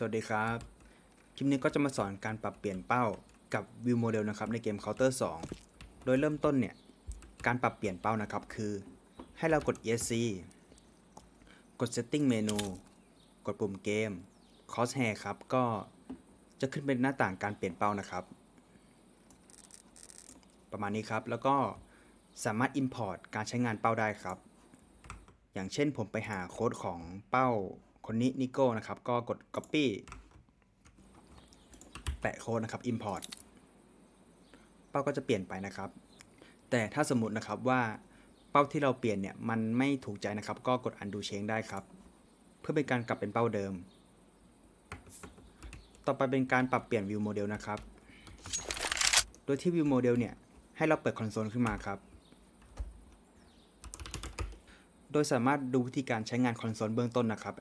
สวัสดีครับ คลิปนี้ก็จะมาสอนการปรับเปลี่ยนเป้ากับ View Model นะครับในเกม Counter 2 โดยเริ่มต้นเนี่ย การปรับเปลี่ยนเป้านะครับคือ ให้เรากด ESC กด Setting Menu กดปุ่มเกม Crosshair ครับ ก็จะขึ้นเป็นหน้าต่างการเปลี่ยนเป้านะครับ ประมาณนี้ครับ แล้วก็สามารถ Import การใช้งานเป้าได้ครับ อย่างเช่นผมไปหาโค้ดของเป้า คนนี้นิโก้นะครับ ก็กด Copy แปะโค้ดนะครับ Import เป้าก็จะเปลี่ยนไปนะครับ แต่ถ้าสมมตินะครับว่าเป้าที่เราเปลี่ยนเนี่ยมันไม่ถูกใจนะครับ ก็กด undo change ได้ครับ เพื่อเป็นการกลับเป็นเป้าเดิม ต่อไปเป็นการปรับเปลี่ยน view model นะครับ โดยที่ view model เนี่ยให้เราเปิดคอนโซลขึ้นมาครับโดยสามารถดูวิธีการใช้งานคอนโซลเบื้องต้นนะครับ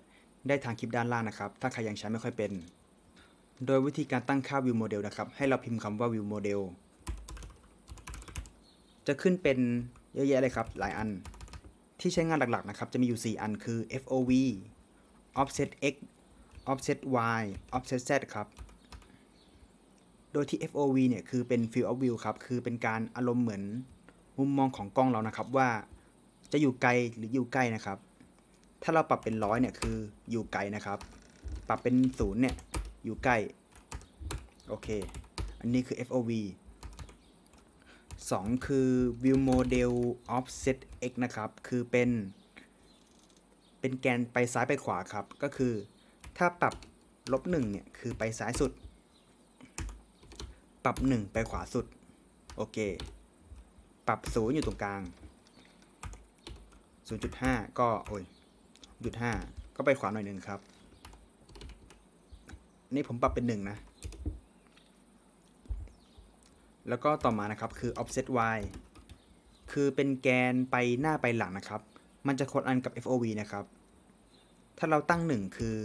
ได้ทางคลิปด้านล่างนะครับ ถ้าใครยังใช้ไม่ค่อยเป็น โดยวิธีการตั้งค่า view model นะครับ ให้เราพิมพ์คำว่า view model จะขึ้นเป็นเยอะแยะเลยครับ หลายอัน ที่ใช้งานหลักๆนะครับ จะมีอยู่ 4 อันคือ FOV offset x offset y offset z ครับ โดยที่ FOV เนี่ยคือเป็น field of view ครับ คือเป็นการอารมณ์เหมือนมุมมองของกล้องเรานะครับว่าจะอยู่ไกลหรืออยู่ใกล้นะครับ ถ้าเราปรับเป็นร้อยเนี่ยคืออยู่ไกลนะครับ ปรับเป็นศูนย์เนี่ยอยู่ใกล้ โอเค อันนี้คือ FOV 2 คือ view model offset x นะครับ คือเป็น เป็นแกนไปซ้ายไปขวาครับ ก็คือถ้าปรับลบ1เนี่ยคือไปซ้ายสุด ปรับ 1 ไปขวาสุด โอเค ปรับ 0 อยู่ตรงกลาง 0.5 ก็ โอ้ย จุด5ก็ไปขวาหน่อยหนึ่งครับ นี่ผมปรับเป็น1นะ แล้วก็ต่อมานะครับคือ offset y คือเป็นแกนไปหน้าไปหลังนะครับ มันจะคนอันกับ FOV นะครับ ถ้าเราตั้ง 1 คือ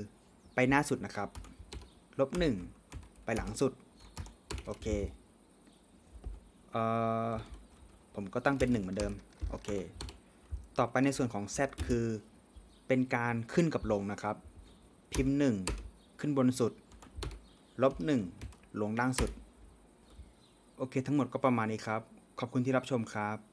ไปหน้าสุดนะครับ ลบ 1 ไปหลังสุด โอเค เอ่อ ผมก็ตั้งเป็น 1 เหมือนเดิม โอเค ต่อไปในส่วนของ Z คือ เป็นการขึ้นกับลงนะครับ พิมพ์ 1 ขึ้นบนสุด ลบ 1 ลงล่างสุด โอเค ทั้งหมดก็ประมาณนี้ครับ ขอบคุณที่รับชมครับ